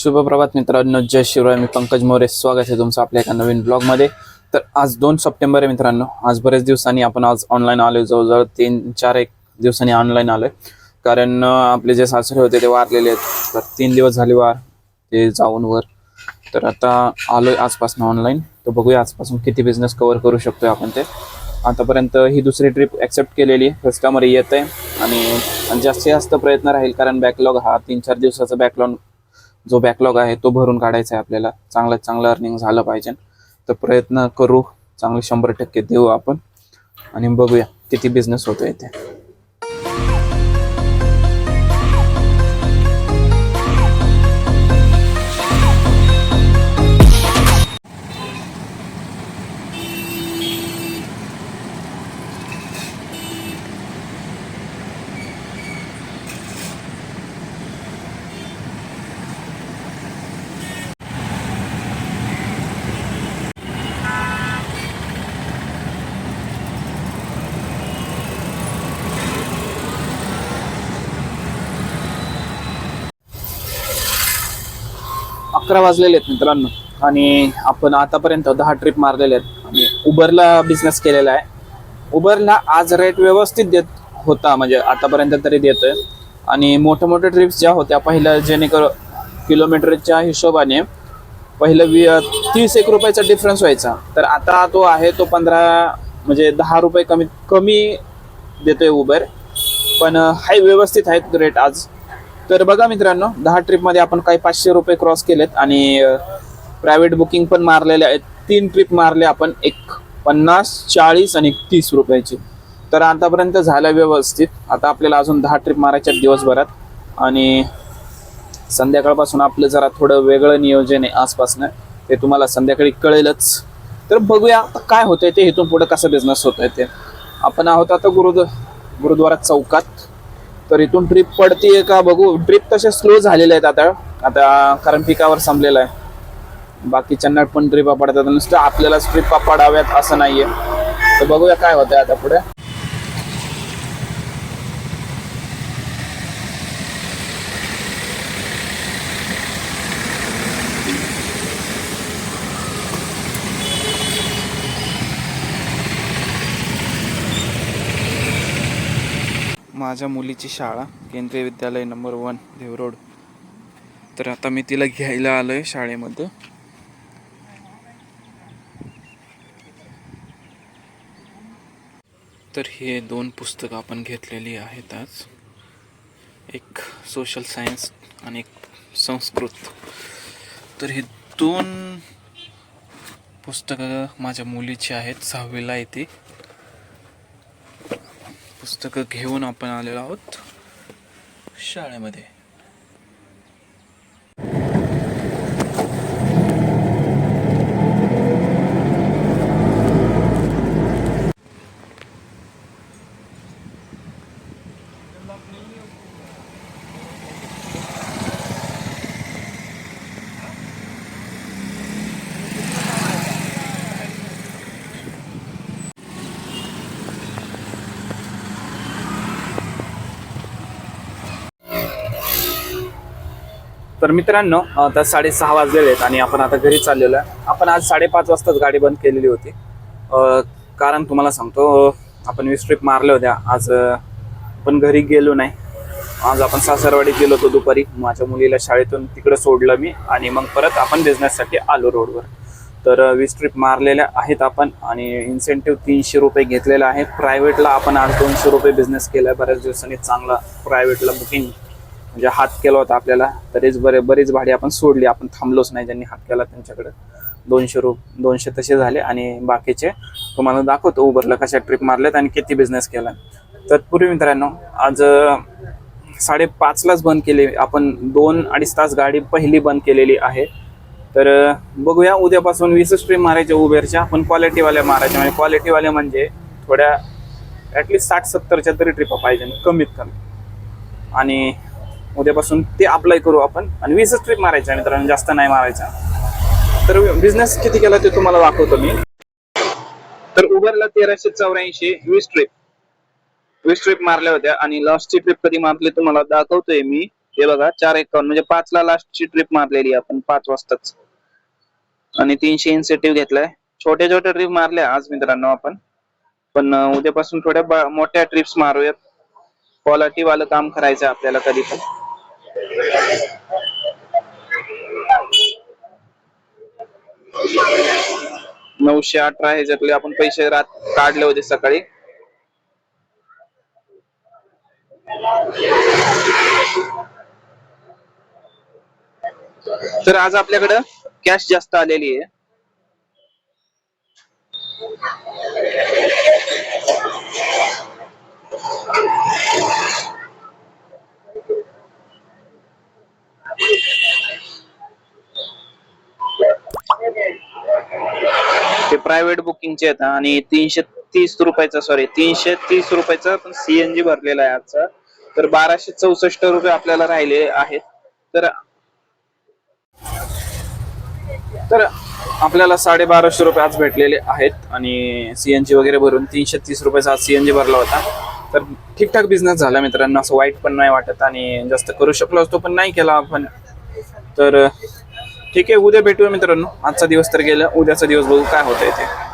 शुभप्रभात मित्रांनो जय शिवराय. मी पंकज मोरे. स्वागत आहे तुमचं आपल्या एका नवीन ब्लॉगमध्ये. तर आज दोन सप्टेंबर आहे मित्रांनो. आज बरेच दिवसांनी आपण आज ऑनलाईन आलो जवळजवळ तीन चार एक दिवसांनी ऑनलाईन आलोय. कारण आपले जे सासरे होते ते वारलेले आहेत. तर तीन दिवस झाले वार. ते जाऊन वर. तर आता आलोय आजपासून ऑनलाईन तर बघूया आजपासून किती बिझनेस कव्हर करू शकतोय आपण ते. आतापर्यंत ही दुसरी ट्रिप ॲक्सेप्ट केलेली आहे. कस्टमर येत आहे आणि जास्तीत जास्त प्रयत्न राहील कारण बॅकलॉग हा तीन चार दिवसाचा बॅकलॉग जो बॅकलॉग आहे तो भरून काढायचा आहे आपल्याला. चांगलं चांगलं अर्निंग झालं पाहिजे. तर प्रयत्न करू. चांगले शंभर टक्के देऊ आपण. आणि बघूया किती बिझनेस होतो इथे. अकरा वाजलेले आहेत मित्रांनो. आणि आपण आतापर्यंत दहा ट्रिप मारलेले आहेत. आणि उबरला बिझनेस केलेला आहे. उबरला आज रेट व्यवस्थित देत होता म्हणजे आतापर्यंत तरी देतोय. आणि मोठ्या मोठ्या ट्रिप्स ज्या होत्या पहिल्या जेणेकर किलोमीटरच्या हिशोबाने पहिलं वी तीस एक रुपयाचा डिफरन्स व्हायचा. तर आता तो आहे तो पंधरा म्हणजे दहा रुपये कमी कमी देतोय उबर पण हाय व्यवस्थित आहेत रेट आज. तर बघा मित्रांनो दहा ट्रिपमध्ये आपण काही पाचशे रुपये क्रॉस केलेत आणि प्रायव्हेट बुकिंग पण मारलेले आहेत. तीन ट्रिप मारले आपण एक पन्नास चाळीस आणि तीस रुपयाची. तर आतापर्यंत झालं व्यवस्थित. आता आपल्याला अजून दहा ट्रिप मारायच्या आहेत दिवसभरात. आणि संध्याकाळपासून आपलं जरा थोडं वेगळं नियोजन आहे आसपासनं. ते तुम्हाला संध्याकाळी कळेलच. तर बघूया आता काय होतंय ते इथून पुढं कसं बिझनेस होतोय ते. आपण आहोत आता गुरुद गुरुद्वारा चौकात. तर इथून ट्रिप पडतीये का बघू. ट्रिप तसे स्लो झालेले आहेत आता. आता कारण पिकावर संपलेलं आहे. बाकीच्यांना पण ट्रिपा पडतात. नुसतं आपल्यालाच ट्रिपा पडाव्यात असं नाहीये. तर बघूया काय होतंय आता पुढे. माझ्या मुलीची शाळा केंद्रीय विद्यालय नंबर वन देवरोड. तर आता मी तिला घ्यायला आलो आहे शाळेमध्ये. तर हे दोन पुस्तकं आपण घेतलेली आहेत आज. एक सोशल सायन्स आणि एक संस्कृत. तर हे दोन पुस्तकं माझ्या मुलीची आहेत. सहावीला येते ती. पुस्तकं घेऊन आपण आलेलो आहोत शाळेमध्ये. तर मित्रांनो आता साडेसहा वाजलेले आहेत आणि आपण आता घरी चाललेलो आहे. आपण आज साडेपाच वाजताच गाडी बंद केलेली होती. कारण तुम्हाला सांगतो आपण वीस ट्रिप मारल्या होत्या. आज पण आपण घरी गेलो नाही. आज आपण सासरवाडीत गेलो होतो दुपारी. माझ्या मुलीला शाळेतून तिकडे सोडलं मी आणि मग परत आपण बिझनेससाठी आलो रोडवर तर वीस ट्रिप मारलेल्या आहेत आपण आणि इन्सेंटिव्ह तीनशे रुपये घेतलेला आहे प्रायव्हेटला आपण आज दोनशे रुपये बिझनेस केला आहे बऱ्याच दिवसांनी चांगला प्रायव्हेटला बुकिंग म्हणजे हात केला होता आपल्याला तरीच बरे बरीच भाडी आपण सोडली. आपण थांबलोच नाही ज्यांनी हात केला त्यांच्याकडे. दोनशे रुप दोनशे तसे झाले आणि बाकीचे तुम्हाला दाखवतो. उबरला कशा ट्रिप मारल्यात आणि किती बिझनेस केला. तत्पूर्वी मित्रांनो आज साडेपाचलाच बंद केली. आपण दोन अडीच तास गाडी पहिली बंद केलेली आहे. तर बघूया उद्यापासून वीसच ट्रिप मारायच्या उबेरच्या. पण क्वालिटीवाल्या मारायच्या म्हणजे क्वालिटीवाल्या म्हणजे थोड्या ॲटलिस्ट साठ सत्तरच्या तरी ट्रिपा पाहिजे कमीत कमी. आणि उद्यापासून ते अप्लाय करू आपण आणि वीसच ट्रिप मारायच्या मित्रांनो जास्त नाही मारायचा. तर बिझनेस किती केला ते तुम्हाला दाखवतो मी. तर उबरला तेराशे चौऱ्याऐंशी वीस ट्रिप वीस ट्रिप मारल्या होत्या आणि लास्टची ट्रिप कधी मारली तुम्हाला दाखवतोय मी. हे बघा चार एकावन्न म्हणजे पाच ला लास्टची ट्रिप मारलेली आपण पाच वाजताच. आणि तीनशे इन्सेटिव्ह घेतलाय. छोट्या छोट्या ट्रिप मारल्या आज मित्रांनो आपण. पण उद्यापासून थोड्या मोठ्या ट्रिप्स मारूयात. क्वालिटी वालं काम करायचं आपल्याला कधी पण. नऊशे अठरा ह्याच्यातले आपण पैसे रात काढले होते सकाळी. तर आज आपल्याकडं कॅश जास्त आलेली आहे. प्रायव्हेट बुकिंगचे आहेत आणि तीनशे तीस रुपयाचा सॉरी तीनशे तीस रुपयाचा पण सीएनजी भरलेला आहे आजचा. तर बाराशे चौसष्ट रुपये आपल्याला राहिले आहेत. तर तर आपल्याला साडेबाराशे रुपये आज भेटलेले आहेत आणि सीएनजी वगैरे भरून तीनशे तीस रुपयाचा आज सीएनजी भरला होता. तर ठीकठाक बिझनेस झाला मित्रांनो असं वाईट पण नाही वाटत आणि जास्त करू शकलो असतो पण नाही केला आपण. तर ठीक आहे उद्या भेटूया मित्रांनो. आजचा दिवस तर गेला उद्याचा दिवस बघू काय होतंय ते.